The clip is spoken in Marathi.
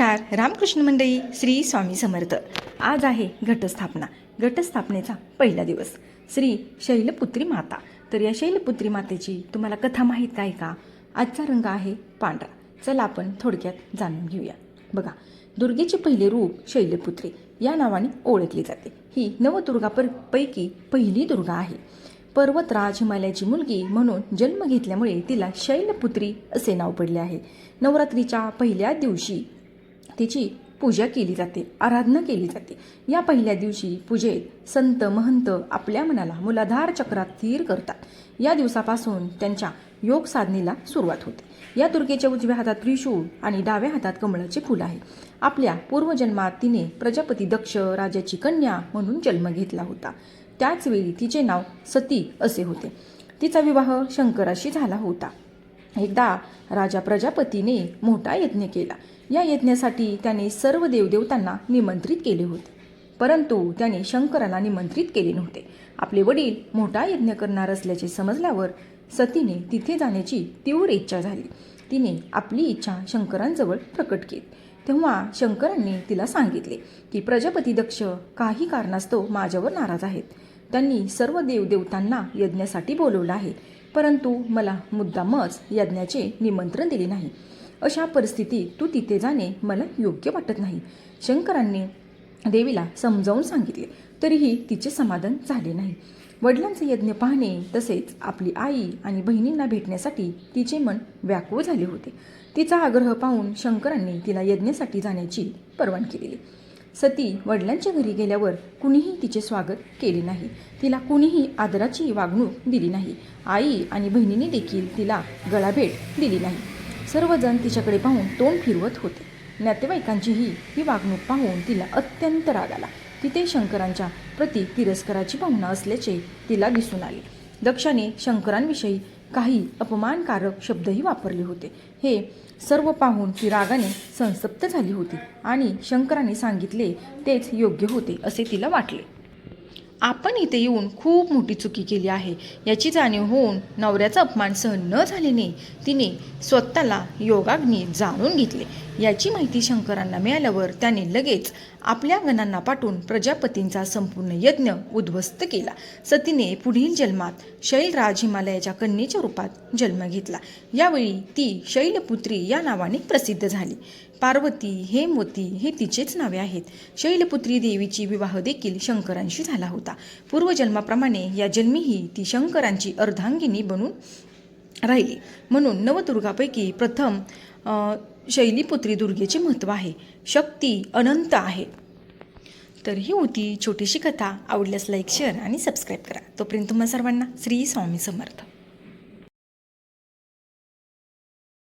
नमस्कार रामकृष्ण मंडळी श्री स्वामी समर्थ. आज आहे घटस्थापना घटस्थापनेचा पहिला दिवस. श्री शैलपुत्री माता. तर या शैलपुत्री मातेची तुम्हाला कथा माहीत आहे का? आजचा रंग आहे पांढरा. चला आपण थोडक्यात जाणून घेऊया. बघा दुर्गेचे पहिले रूप शैलपुत्री या नावाने ओळखली जाते. ही नवदुर्गापर पैकी पहिली दुर्गा आहे. पर्वतराज हिमालयाची मुलगी म्हणून जन्म घेतल्यामुळे तिला शैलपुत्री असे नाव पडले आहे. नवरात्रीच्या पहिल्या दिवशी तिची पूजा केली जाते आराधना केली जाते. या पहिल्या दिवशी पूजेत संत महंत आपल्या मनाला मुलाधार चक्रात स्थिर करतात. या दिवसापासून त्यांच्या योग साधनेला सुरुवात होते. या दुर्गेच्या उजव्या हातात त्रिशूळ आणि डाव्या हातात कमळाचे फूल आहे. आपल्या पूर्वजन्मात तिने प्रजापती दक्ष राजाची कन्या म्हणून जन्म घेतला होता. त्याचवेळी तिचे नाव सती असे होते. तिचा विवाह शंकराशी झाला होता. एकदा राजा प्रजापतीने मोठा यज्ञ केला. या यज्ञासाठी त्याने सर्व देवदेवतांना निमंत्रित केले होते. परंतु त्याने शंकराला निमंत्रित केले नव्हते. आपले वडील मोठा यज्ञ करणार असल्याचे समजल्यावर सतीने तिथे जाण्याची तीव्र इच्छा झाली. तिने आपली इच्छा शंकरांजवळ प्रकट केली. तेव्हा शंकरांनी तिला सांगितले की प्रजापती दक्ष काही कारणास्तव माझ्यावर नाराज आहेत. त्यांनी सर्व देवदेवतांना यज्ञासाठी बोलवलं आहे. परंतु मला मुद्दामच यज्ञाचे निमंत्रण दिले नाही. अशा परिस्थितीत तू तिथे जाणे मला योग्य वाटत नाही. शंकरांनी देवीला समजावून सांगितले तरीही तिचे समाधान झाले नाही. वडिलांचे यज्ञ पाहणे तसेच आपली आई आणि बहिणींना भेटण्यासाठी तिचे मन व्याकुळ झाले होते. तिचा आग्रह पाहून शंकरांनी तिला यज्ञासाठी जाण्याची परवानगी दिली. सती वडिलांच्या घरी गेल्यावर कुणीही तिचे स्वागत केले नाही. तिला कुणीही आदराची वागणूक दिली नाही. आई आणि बहिणीने देखील तिला गळाभेट दिली नाही. सर्वजण तिच्याकडे पाहून तोंड फिरवत होते. नातेवाईकांचीही ही वागणूक पाहून तिला अत्यंत राग आला. तिथे शंकरांच्या प्रति तिरस्काराची भावना असल्याचे तिला दिसून आले. दक्षाने शंकरांविषयी काही अपमानकारक शब्दही वापरले होते. हे सर्व पाहून ती रागाने संसप्त झाली होती आणि शंकराने सांगितले तेच योग्य होते असे तिला वाटले. आपण इथे येऊन खूप मोठी चुकी केली आहे. याची जाणीव होऊन नवऱ्याचा अपमान सहन न झाल्याने तिने स्वतःला योगाग्नी जाणून घेतले. याची माहिती शंकरांना मिळाल्यावर त्याने लगेच आपल्या गणांना पाठवून प्रजापतींचा संपूर्ण यज्ञ उद्ध्वस्त केला. सतीने पुढील जन्मात शैलराज हिमालयाच्या कन्येच्या रूपात जन्म घेतला. यावेळी ती शैलपुत्री या नावाने प्रसिद्ध झाली. पार्वती हेमवती हे तिचेच नावे आहेत. शैलपुत्री देवीची विवाह देखील शंकरांशी झाला होता. पूर्वजन्माप्रमाणे या जन्मीही ती शंकरांची अर्धांगिनी बनून राहिली. म्हणून नवदुर्गापैकी प्रथम शैलीपुत्री दुर्गेचे महत्त्व आहे. शक्ती अनंत आहे. तर ही होती छोटीशी कथा. आवडल्यास लाईक शेअर आणि सबस्क्राईब करा. तोपर्यंत तुम्हा सर्वांना श्री स्वामी समर्थ.